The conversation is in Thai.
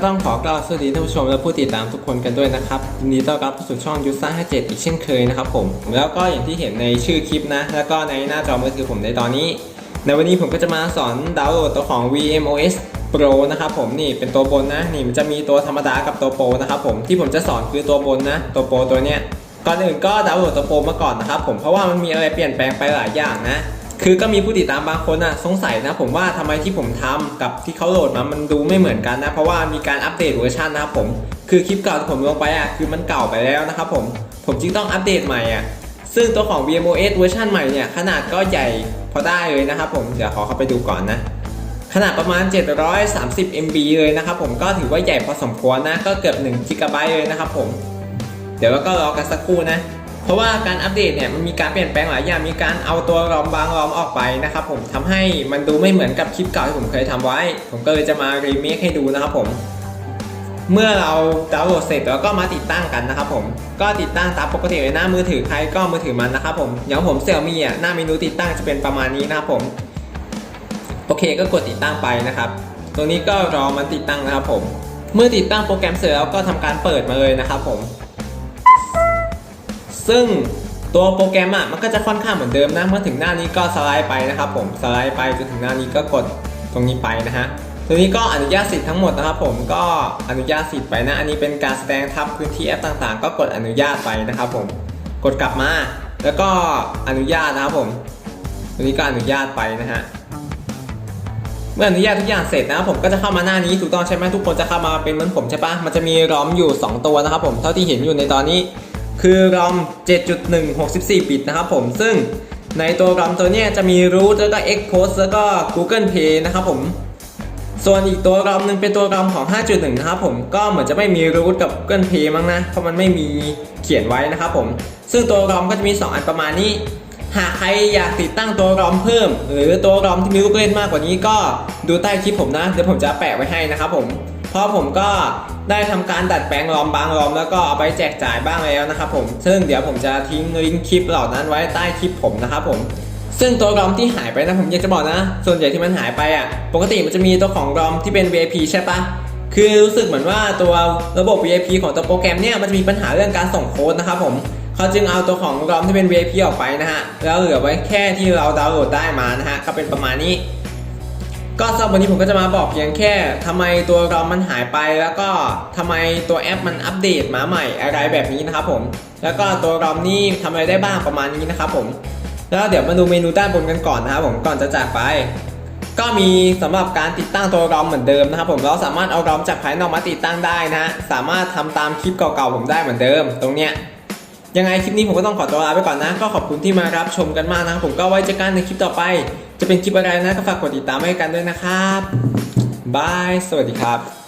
ก็ต้องขอกล่าวสวัสดีท่านผู้ชมและผู้ติดตามทุกคนกันด้วยนะครับยินดีต้อนรับเข้าสู่ช่องยูซ่า57 อีกเช่นเคยนะครับผมแล้วก็อย่างที่เห็นในชื่อคลิปนะ แล้วก็ในหน้าจอมือถือผมในตอนนี้ ในวันนี้ผมก็จะมาสอนดาวน์โหลดตัวของ VMOS Pro นะครับผมนี่เป็นตัวบนนะนี่มันจะมีตัวธรรมดากับตัวโปรนะครับผมที่ผมจะสอนคือตัวบนนะ ตัวโปรตัวเนี้ยก่อนอื่นก็ดาวน์โหลดตัวโปรมาก่อนนะครับผมเพราะว่ามันมีอะไรเปลี่ยนแปลงไปหลายอย่างนะ คือก็มีผู้ติดตามบางคนอะสงสัยนะผมว่าทำไมที่ผมทำกับที่เขาโหลดมามันดูไม่เหมือนกันนะ เพราะว่ามีการอัปเดตเวอร์ชันนะครับผม คือคลิปเก่าที่ผมลงไปอะคือมันเก่าไปแล้วนะครับผมผมจึงต้องอัปเดตใหม่อะซึ่งตัวของ VMOS เวอร์ชันใหม่เนี่ยขนาดก็ใหญ่พอได้เลยนะครับผมเดี๋ยวขอเข้าไปดูก่อนนะขนาดประมาณ 730 MB เลยนะครับผมก็ถือว่าใหญ่พอสมควรนะก็เกือบ1 g b เลยนะครับผม เดี๋ยวเราก็รอกันสักครู่นะ เพราะว่าการอัปเดตเนี่ยมันมีการเปลี่ยนแปลงหลายอย่างมีการเอาตัวรอมบางรอมออกไปนะครับผมทำให้มันดูไม่เหมือนกับคลิปเก่าที่ผมเคยทำไว้ ผมก็เลยจะมารีเมคให้ดูนะครับผมเมื่อเราดาวน์โหลดเสร็จแล้วก็มาติดตั้งกันนะครับผมก็ติดตั้งตามปกติเลยหน้ามือถือใครก็มือถือมันนะครับผมอย่างผมเซี่ยมี่อะหน้าเมนูติดตั้งจะเป็นประมาณนี้นะครับผมโอเคก็กดติดตั้งไปนะครับ ตรงนี้ก็รอมันติดตั้งนะครับผม เมื่อติดตั้งโปรแกรมเสร็จแล้วก็ทำการเปิดมาเลยนะครับผม ซึ่งตัวโปรแกรมอะมันก็จะค่อนข้างเหมือนเดิมนะเมื่อถึงหน้านี้ก็สไลด์ไปนะครับผมสไลด์ไปจนถึงหน้านี้ก็กดตรงนี้ไปนะฮะตัวนี้ก็อนุญาตสิทธิ์ทั้งหมดนะครับผมก็อนุญาตสิทธิ์ไปนะ อันนี้เป็นการแสดงทับพื้นที่แอปต่างๆ ก็กดอนุญาตไปนะครับผมกดกลับมา แล้วก็อนุญาตนะครับผมตัวนี้ก็อนุญาตไปนะฮะเมื่ออนุญาตทุกอย่างเสร็จนะครับผมก็จะเข้ามาหน้านี้ถูกต้องใช่ไหมทุกคนจะเข้ามาเป็นเหมือนผมใช่ปะมันจะมีรอมอยู่ 2 ตัวนะครับผมเท่าที่เห็นอยู่ในตอนนี้ คือรอม7.1 64 บิตนะครับผมซึ่งในตัวรอมตัวนี้จะมี root แล้วก็ export แล้วก็ Google Play นะครับผม ส่วนอีกตัวรอมหนึงเป็นตัวรอมของ 5.1 นะครับผมก็เหมือนจะไม่มี root กับ Google Play มั้งนะ เพราะมันไม่มีเขียนไว้นะครับผม ซึ่งตัวรอมก็จะมี 2 อันประมาณนี้ หากใครอยากติดตั้งตัวรอมเพิ่ม หรือตัวรอมที่มีลูกเล่นมากกว่านี้ก็ดูใต้คลิปผมนะเดี๋ยวผมจะแปะไว้ให้นะครับผม ราะผมก็ได้ทำการดัดแปลงรอมบางรอมแล้วก็เอาไปแจกจ่ายบ้างแล้วนะครับผมซึ่งเดี๋ยวผมจะทิ้งลิงก์คลิปเหล่านั้นไว้ใต้คลิปผมนะครับผมซึ่งตัวรอมที่หายไปนะผมอยากจะบอกนะ ส่วนใหญ่ที่มันหายไปอะ ปกติมันจะมีตัวของรอมที่เป็น VIP ใช่ปะคือรู้สึกเหมือนว่าตัวระบบ VIP ของตัวโปรแกรมเนี่ยมันจะมีปัญหาเรื่องการส่งโค้ดนะครับผมเขาจึงเอาตัวของรอมที่เป็น VIP ออกไปนะฮะ แล้วเหลือไว้แค่ที่เราดาวน์โหลดได้มานะฮะ ก็เป็นประมาณนี้ ก็สำหรับวันนี้ผมก็จะมาบอกเพียงแค่ทำไมตัวรอมมันหายไป แล้วก็ทำไมตัวแอปมันอัปเดตมาใหม่อะไรแบบนี้นะครับผม แล้วก็ตัวรอมนี่ทำอะไรได้บ้างประมาณนี้นะครับผม แล้วเดี๋ยวมาดูเมนูด้านบนกันก่อนนะครับผมก่อนจะจากไป ก็มีสำหรับการติดตั้งตัวรอมเหมือนเดิมนะครับผมเราสามารถเอารอมจากภายนอกมาติดตั้งได้นะฮะสามารถทำตามคลิปเก่าๆผมได้เหมือนเดิม ตรงเนี้ย ยังไงคลิปนี้ผมก็ต้องขอตัวลาไปก่อนนะ ก็ขอบคุณที่มารับชมกันมากนะผมก็ไว้เจอกันในคลิปต่อไป จะเป็นคลิปอะไรนะก็ฝากกดติดตามให้กันด้วยนะครับบายสวัสดีครับ